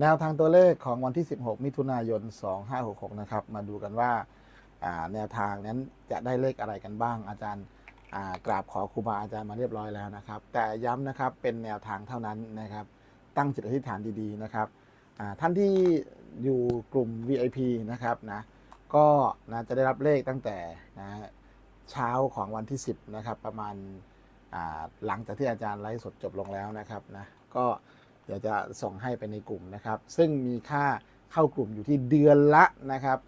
แนวทางตัวเลขของวันที่ 16 มิถุนายน 2566 นะครับ มาดูกันว่าแนวทางนั้นจะได้เลขอะไรกันบ้าง อาจารย์กราบขอครูบาอาจารย์มาเรียบร้อยแล้วนะครับ แต่ย้ำนะครับเป็นแนวทางเท่านั้นนะครับ ตั้งจิตอธิษฐานดีๆนะครับท่านที่อยู่กลุ่ม VIP นะครับนะก็นะจะได้รับเลขตั้งแต่นะเช้าของวันที่ 10 นะครับ ประมาณหลังจากที่อาจารย์ไลฟ์สดจบลงแล้วนะครับนะก็ เดี๋ยวจะส่งให้ไปในกลุ่มนะครับ ซึ่งมีค่าเข้ากลุ่มอยู่ที่เดือนละนะครับ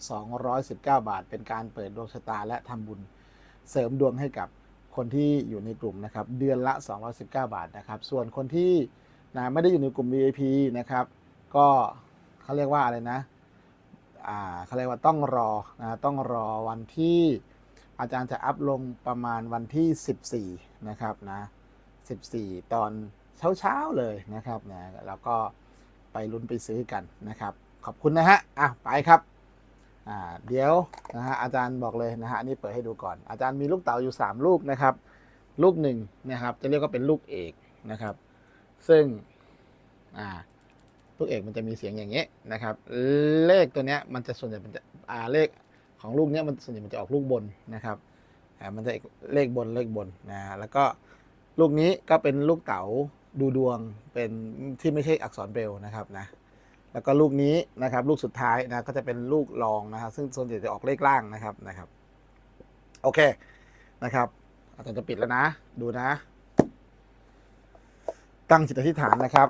219 บาท เป็นการเปิดดวงชะตาและทำบุญเสริมดวงให้กับคนที่อยู่ในกลุ่มนะครับ เดือนละ 219 บาทนะครับ ส่วนคนที่นะไม่ได้อยู่ในกลุ่ม VIP นะครับ ก็เขาเรียกว่าอะไรนะอ่าเขาเรียกว่าต้องรอนะต้องรอวันที่อาจารย์จะอัพลงประมาณวันที่ 14 นะครับนะ 14 ตอน เช้าๆเลยนะครับนะแล้วก็ไปลุ้นไปซื้อกันนะครับ ขอบคุณนะฮะอะไปครับอ่าเดี๋ยวนะฮะอาจารย์บอกเลยนะฮะนนี่เปิดให้ดูก่อน อาจารย์มีลูกเต๋าอยู่ 3 ลูกนะครับ ลูกหนึ่งนะครับ จะเรียกว่าเป็นลูกเอกนะครับ ซึ่งอ่าลูกเอกมันจะมีเสียงอย่างเงี้ยนะครับ เลขตัวเนี้ยมันจะส่วนใหญ่มันจะอ่าเลขของลูกเนี้ยมันส่วนใหญ่มันจะออกลูกบนนะครับอ่ามันจะเลขบนเลขบนนะแล้วก็ลูกนี้ก็เป็นลูกเต๋า ดูดวงเป็นที่ไม่ใช่อักษรเบรลนะครับนะแล้วก็ลูกนี้นะครับ ลูกสุดท้ายนะก็จะเป็นลูกรองนะครับ ซึ่งส่วนใหญ่จะออกเลขล่างนะครับนะครับ โอเคนะครับอาจารย์จะปิดแล้วนะ ดูนะ ตั้งจิตอธิษฐานนะครับ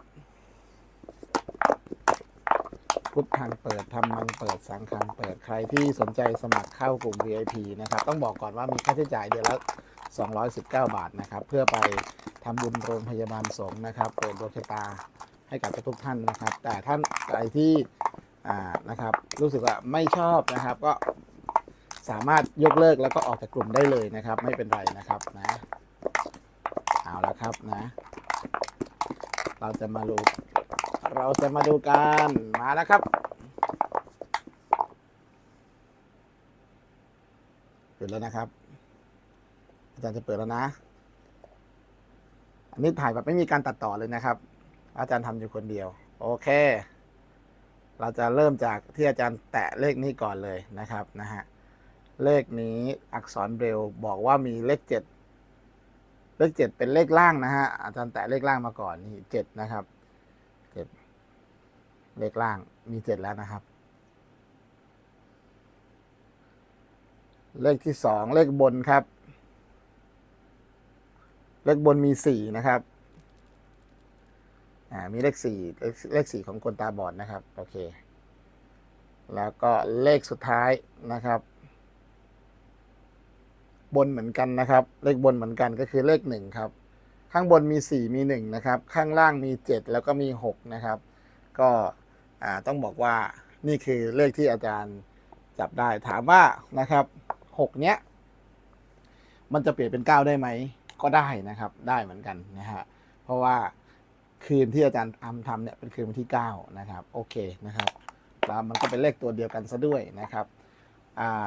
พุทธังเปิดธรรมังเปิดสังฆังเปิดใครที่สนใจสมัครเข้ากลุ่ม VIP นะครับ ต้องบอกก่อนว่ามีค่าใช้จ่ายเดือนละ 219 บาทนะครับ เพื่อไปทำบุญโรงพยาบาลสงฆ์นะครับเปิดดวงชะตาให้กับทุกท่านนะครับ แต่ท่านใครที่อ่านะครับ รู้สึกว่าไม่ชอบนะครับ ก็สามารถยกเลิกแล้วก็ออกจากกลุ่มได้เลยนะครับ ไม่เป็นไรนะครับนะเอาละครับนะ เราจะมาดูเราจะมาดูกันมาแล้วครับเปิดแล้วนะครับ อาจารย์จะเปิดแล้วนะ อันนี้ถ่ายแบบไม่มีการตัดต่อเลยนะครับ อาจารย์ทำอยู่คนเดียว โอเค เราจะเริ่มจากที่อาจารย์แตะเลขนี้ก่อนเลยนะครับนะฮะ เลขนี้อักษรเบรลบอกว่ามีเลขเจ็ดเลขเจ็ดเป็นเลขล่างนะฮะ อาจารย์แตะเลขล่างมาก่อนนี่เจ็ดนะครับเจ็ดเลขล่างมีเจ็ดแล้วนะครับ เลขที่สองเลขบนครับ เลขบนมีสี่นะครับ อ่า มีเลขสี่เลขสี่ของคนตาบอดนะครับ โอเค แล้วก็เลขสุดท้ายนะครับ บนเหมือนกันนะครับ เลขบนเหมือนกันก็คือเลขหนึ่งครับ ข้างบนมี4มี1นะครับ ข้างล่างมี7แล้วก็มี6นะครับ ก็อ่าต้องบอกว่านี่คือเลขที่อาจารย์จับได้ถามว่านะครับ6เนี้ย มันจะเปลี่ยนเป็น9ได้ไหม ก็ได้นะครับได้เหมือนกันนะฮะเพราะว่าคืนที่อาจารย์อำทำเนี่ยเป็นคืนวันที่9นะครับโอเคนะครับแล้วมันก็เป็นเลขตัวเดียวกันซะด้วยนะครับ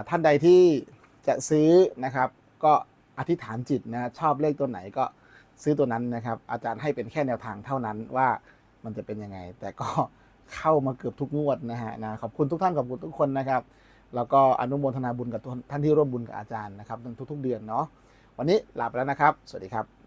ท่านใดที่จะซื้อนะครับก็อธิษฐานจิตนะชอบเลขตัวไหนก็ซื้อตัวนั้นนะครับ อาจารย์ให้เป็นแค่แนวทางเท่านั้นว่ามันจะเป็นยังไง แต่ก็เข้ามาเกือบทุกงวดนะฮะนะขอบคุณทุกท่านขอบคุณทุกคนนะครับ แล้วก็อนุโมทนาบุญกับท่านที่ร่วมบุญกับอาจารย์นะครับทุกๆเดือนเนาะ วันนี้ลาไปแล้วนะครับ สวัสดีครับ